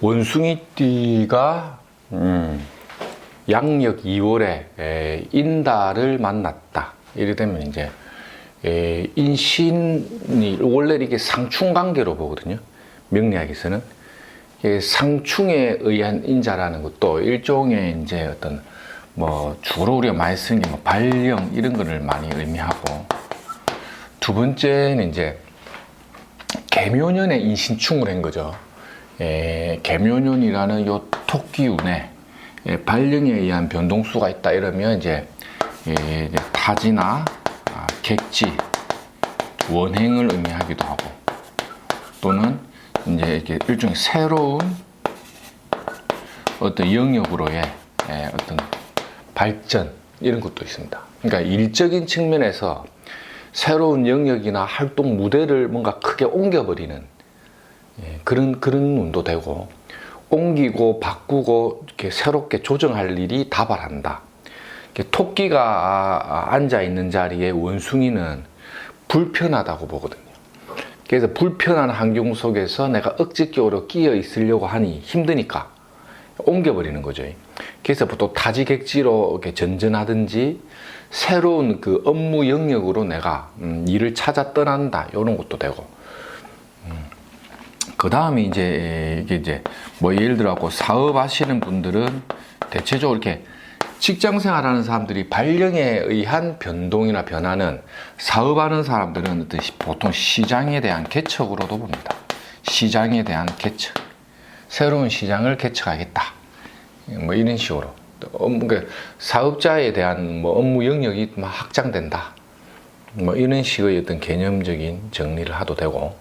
원숭이띠가 음, 양력 2월에 에, 인달을 만났다. 이래 되면 이제 에, 인신이 원래 이게 상충 관계로 보거든요. 명리학에서는 상충에 의한 인자라는 것도 일종의 이제 어떤 뭐 주로 우리가 많이 쓰는 게 뭐 발령 이런 거를 많이 의미하고 두 번째는 이제 개묘년에 인신충을 한 거죠. 예, 개묘년이라는 요 토끼운에 예, 발령에 의한 변동수가 있다 이러면 이제, 예, 타지나 아, 객지 원행을 의미하기도 하고 또는 이제 이렇게 일종의 새로운 어떤 영역으로의 예, 어떤 발전 이런 것도 있습니다. 그러니까 일적인 측면에서 새로운 영역이나 활동 무대를 뭔가 크게 옮겨버리는 예, 그런 그런 운도 되고 옮기고 바꾸고 이렇게 새롭게 조정할 일이 다발한다. 토끼가 앉아 있는 자리에 원숭이는 불편하다고 보거든요. 그래서 불편한 환경 속에서 내가 억지적으로 끼어 있으려고 하니 힘드니까 옮겨버리는 거죠. 그래서 보통 타지객지로 이렇게 전전하든지 새로운 그 업무 영역으로 내가 음, 일을 찾아 떠난다 이런 것도 되고 그 다음에 이제 이게 이제 뭐 예를 들어갖고 사업하시는 분들은 대체적으로 이렇게 직장 생활하는 사람들이 발령에 의한 변동이나 변화는 사업하는 사람들은 보통 시장에 대한 개척으로도 봅니다. 시장에 대한 개척, 새로운 시장을 개척하겠다. 뭐 이런 식으로 업무, 그 사업자에 대한 뭐 업무 영역이 막 확장된다. 뭐 이런 식의 어떤 개념적인 정리를 하도 되고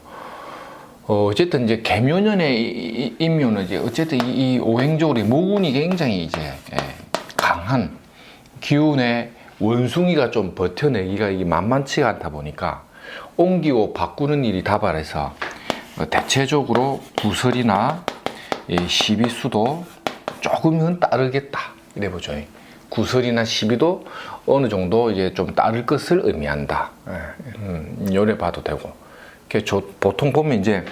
어, 어쨌든 이제 개묘년의 인묘는 이제 어쨌든 이, 이 오행적으로 이 모군이 굉장히 이제 예, 강한 기운의 원숭이가 좀 버텨내기가 이게 만만치가 않다 보니까 옮기고 바꾸는 일이 다발해서 어, 대체적으로 구설이나 이 시비수도 조금은 따르겠다 이래 보죠. 구설이나 시비도 어느 정도 이제 좀 따를 것을 의미한다. 예, 음, 요래 봐도 되고. 보통 보면 이제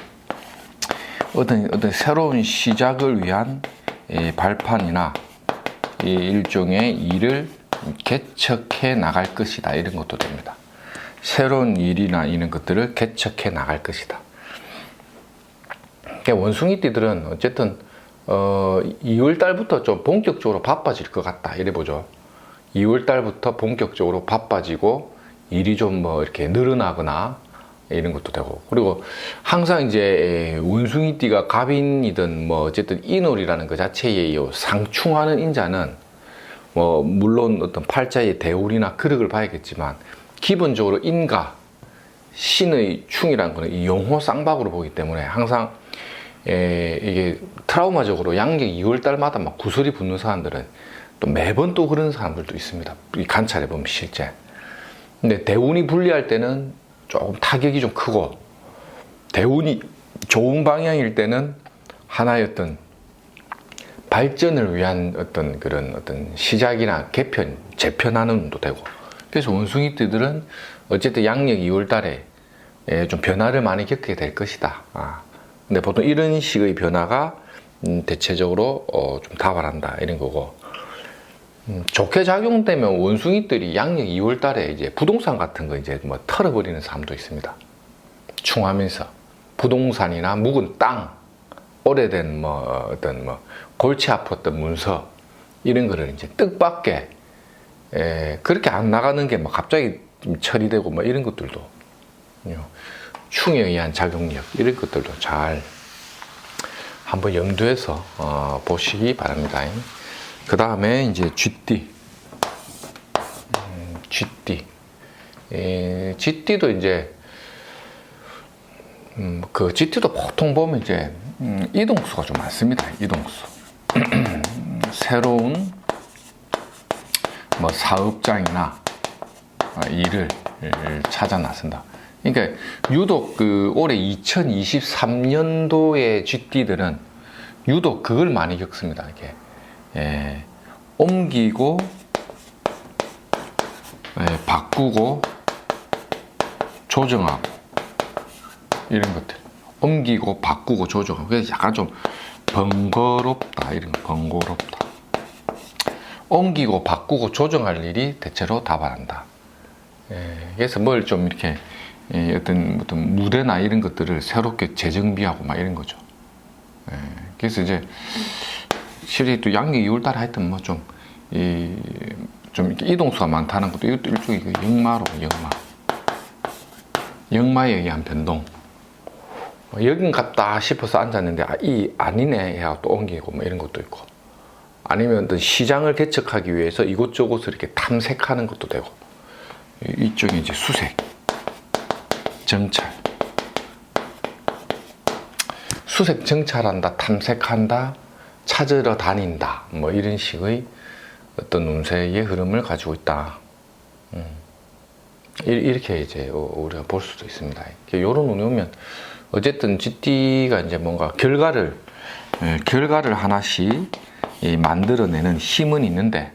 어떤 어떤 새로운 시작을 위한 이 발판이나 이 일종의 일을 개척해 나갈 것이다 이런 것도 됩니다. 새로운 일이나 이런 것들을 개척해 나갈 것이다. 그러니까 원숭이띠들은 어쨌든 어 2월 달부터 좀 본격적으로 바빠질 것 같다 이래 보죠. 2월 달부터 본격적으로 바빠지고 일이 좀 뭐 이렇게 늘어나거나 이런 것도 되고 그리고 항상 이제 원숭이띠가 갑인이든 뭐 어쨌든 인월이라는 그 자체의 요 상충하는 인자는 뭐 물론 어떤 팔자의 대울이나 그력을 봐야겠지만 기본적으로 인가 신의 충이라는 거는 이 용호 쌍박으로 보기 때문에 항상 에, 이게 트라우마적으로 양력 2월 달마다 막 구설이 붙는 사람들은 또 매번 또 그런 사람들도 있습니다. 이 관찰해 보면 실제. 근데 대운이 불리할 때는 조금 타격이 좀 크고 대운이 좋은 방향일 때는 하나의 어떤 발전을 위한 어떤 그런 어떤 시작이나 개편, 재편하는 운도 되고 그래서 원숭이 띠들은 어쨌든 양력 2월 달에 예, 좀 변화를 많이 겪게 될 것이다. 아, 근데 보통 이런 식의 변화가 음, 대체적으로 어, 좀 다발한다 이런 거고 음, 좋게 작용되면 원숭이들이 양력 2월 달에 이제 부동산 같은 거 이제 뭐 털어버리는 사람도 있습니다. 충하면서 부동산이나 묵은 땅, 오래된 뭐 어떤 뭐 골치 아팠던 문서 이런 거를 이제 뜻밖의 에, 그렇게 안 나가는 게뭐 갑자기 좀 처리되고 뭐 이런 것들도 요, 충에 의한 작용력 이런 것들도 잘 한번 염두해서 어, 보시기 바랍니다. 그 다음에 이제 음, 쥐띠, 에, 쥐띠도 이제 음, 그 쥐띠도 보통 보면 이제 음, 이동수가 좀 많습니다. 이동수. 새로운 뭐 사업장이나 어, 일을 찾아 나선다. 그러니까 유독 그 올해 2023년도의 쥐띠들은 유독 그걸 많이 겪습니다. 이게 예, 옮기고 예, 바꾸고 조정하고 이런 것들 옮기고 바꾸고 조정하고 그래서 약간 좀 번거롭다 이런 거 번거롭다. 옮기고 바꾸고 조정할 일이 대체로 다반한다. 예, 그래서 뭘 좀 이렇게 예, 어떤 어떤 무대나 이런 것들을 새롭게 재정비하고 막 이런 거죠. 예, 그래서 이제 실이 또 양력 2월달에 하여튼 뭐 좀 이, 좀 이동수가 많다는 것도 이것도 일종의 그 역마로 역마. 역마에 의한 변동. 뭐 여긴 같다 싶어서 앉았는데 아, 이 아니네 해야 또 옮기고 뭐 이런 것도 있고 아니면 어떤 시장을 개척하기 위해서 이곳저곳을 이렇게 탐색하는 것도 되고 이- 이쪽에 이제 수색, 정찰, 수색 정찰한다, 탐색한다, 찾으러 다닌다 뭐 이런 식의 어떤 운세의 흐름을 가지고 있다. 음. 이- 이렇게 이제 어, 우리가 볼 수도 있습니다. 이런 운이 오면 어쨌든 GT가 이제 뭔가 결과를 예, 결과를 하나씩 이 만들어내는 힘은 있는데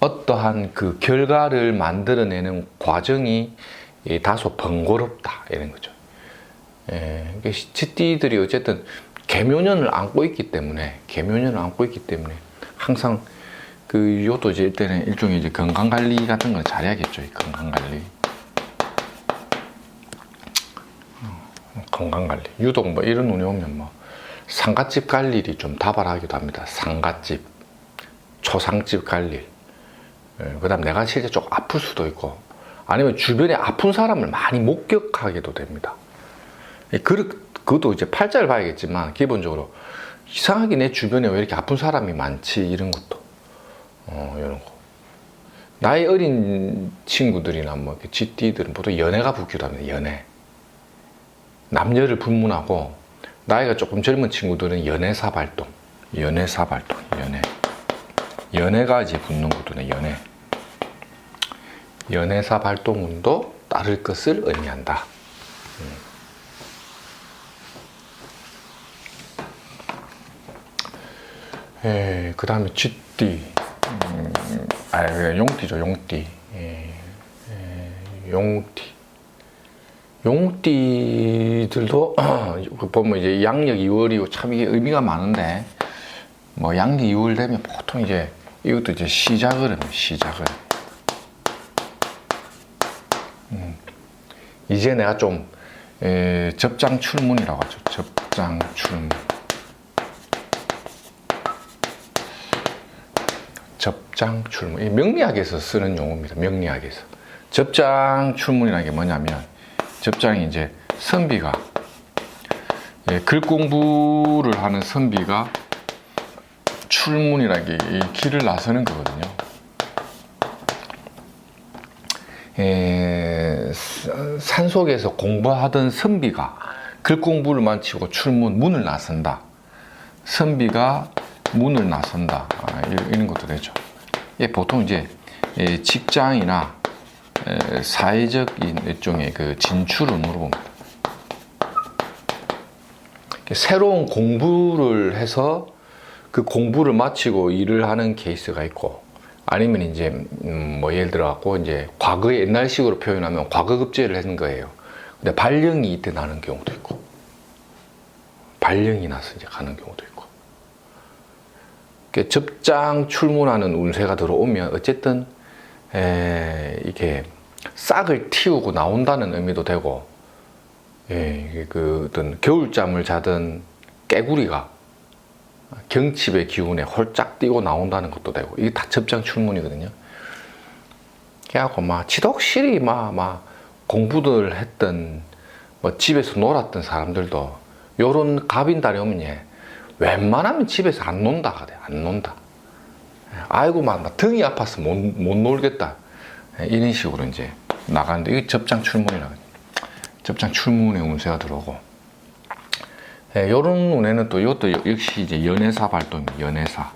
어떠한 그 결과를 만들어내는 과정이 이 다소 번거롭다 이런 거죠. 예, 그러니까 GT들이 어쨌든 개묘년을 안고 있기 때문에 개묘년을 안고 있기 때문에 항상 그 요도 이제 때는 일종의 이제 건강 관리 같은 걸 잘해야겠죠. 이 건강 관리. 어, 건강 관리. 유독 뭐 이런 운이 오면 뭐 상갓집 갈 일이 좀 다발하기도 합니다. 상갓집, 초상집 갈 일. 예, 그다음 내가 실제 좀 아플 수도 있고 아니면 주변에 아픈 사람을 많이 목격하게도 됩니다. 예, 그, 그것도 이제 팔자를 봐야겠지만 기본적으로 이상하게 내 주변에 왜 이렇게 아픈 사람이 많지? 이런 것도. 어 이런 거. 나이 어린 친구들이나 뭐 GT들은 보통 연애가 붙기도 합니다 연애. 남녀를 불문하고 나이가 조금 젊은 친구들은 연애사 발동 연애사 발동 연애. 연애가 이제 붙는 것도네 연애. 연애사 발동운도 따를 것을 의미한다 예, 그 다음에 쥐띠, 음, 아, 예, 용띠죠, 용띠. 예, 예, 용띠. 용띠들도 그 보면 이제 양력 2월이고 참 이게 의미가 많은데 뭐 양력 2월 되면 보통 이제 이것도 이제 시작을 합니다. 시작을. 음, 이제 내가 좀 에, 접장 출문이라고 하죠. 접장 출문. 접장 출문. 이 명리학에서 쓰는 용어입니다. 명리학에서. 접장 출문이라는 게 뭐냐면 접장이 이제 선비가 예, 글 공부를 하는 선비가 출문이라는 게이 길을 나서는 거거든요. 예, 산 속에서 공부하던 선비가 글 공부를 마치고 출문 문을 나선다. 선비가 문을 나선다. 아, 이런, 것도 되죠. 예, 보통 이제 예, 직장이나 에, 사회적인 일종의 그 진출을 물어봅니다. 새로운 공부를 해서 그 공부를 마치고 일을 하는 케이스가 있고 아니면 이제 음, 뭐 예를 들어 갖고 이제 과거의 옛날식으로 표현하면 과거급제를 하는 거예요. 근데 발령이 이때 나는 경우도 있고 발령이 나서 이제 가는 경우도 있고 접장 출문하는 운세가 들어오면 어쨌든 에, 이게 싹을 틔우고 나온다는 의미도 되고 예, 그 어떤 겨울잠을 자던 깨구리가 경칩의 기운에 홀짝 뛰고 나온다는 것도 되고 이게 다 접장 출문이거든요. 그래갖고 막 지독실히 막, 막 공부들 했던 뭐 집에서 놀았던 사람들도 요런 갑인달이 오면 예, 웬만하면 집에서 안 논다 그래 안 논다. 아이고 막, 막 등이 아파서 못, 못 놀겠다 이런 식으로 이제 나가는데 이게 접장 출문이라고 해요. 접장 출문의 운세가 들어오고 예, 요런 운에는 또 이것도 여- 역시 이제 연애사 발동 연애사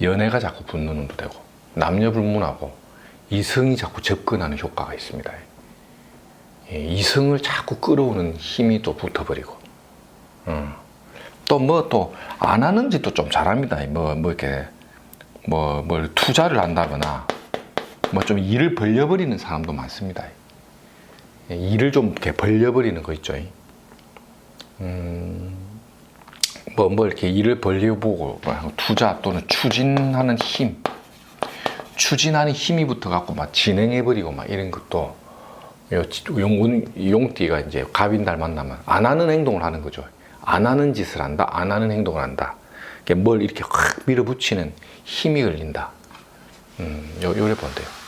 연애가 자꾸 붙는 운도 되고 남녀 불문하고 이성이 자꾸 접근하는 효과가 있습니다. 예, 이성을 자꾸 끌어오는 힘이 또 붙어버리고 또 뭐 또 안 하는 짓도 좀 잘합니다. 뭐, 뭐 이렇게 뭐, 뭘 투자를 한다거나 뭐 좀 일을 벌려버리는 사람도 많습니다. 예, 일을 좀 이렇게 벌려버리는 거 있죠. 음, 뭐, 뭐 이렇게 일을 벌려보고 뭐 투자 또는 추진하는 힘 추진하는 힘이 붙어갖고 막 진행해버리고 막 이런 것도 용, 용띠가 이제 갑인달 만나면 안 하는 행동을 하는 거죠. 안 하는 짓을 한다, 안 하는 행동을 한다. 뭘 이렇게 확 밀어붙이는 힘이 걸린다. 음, 요, 요래 본대요.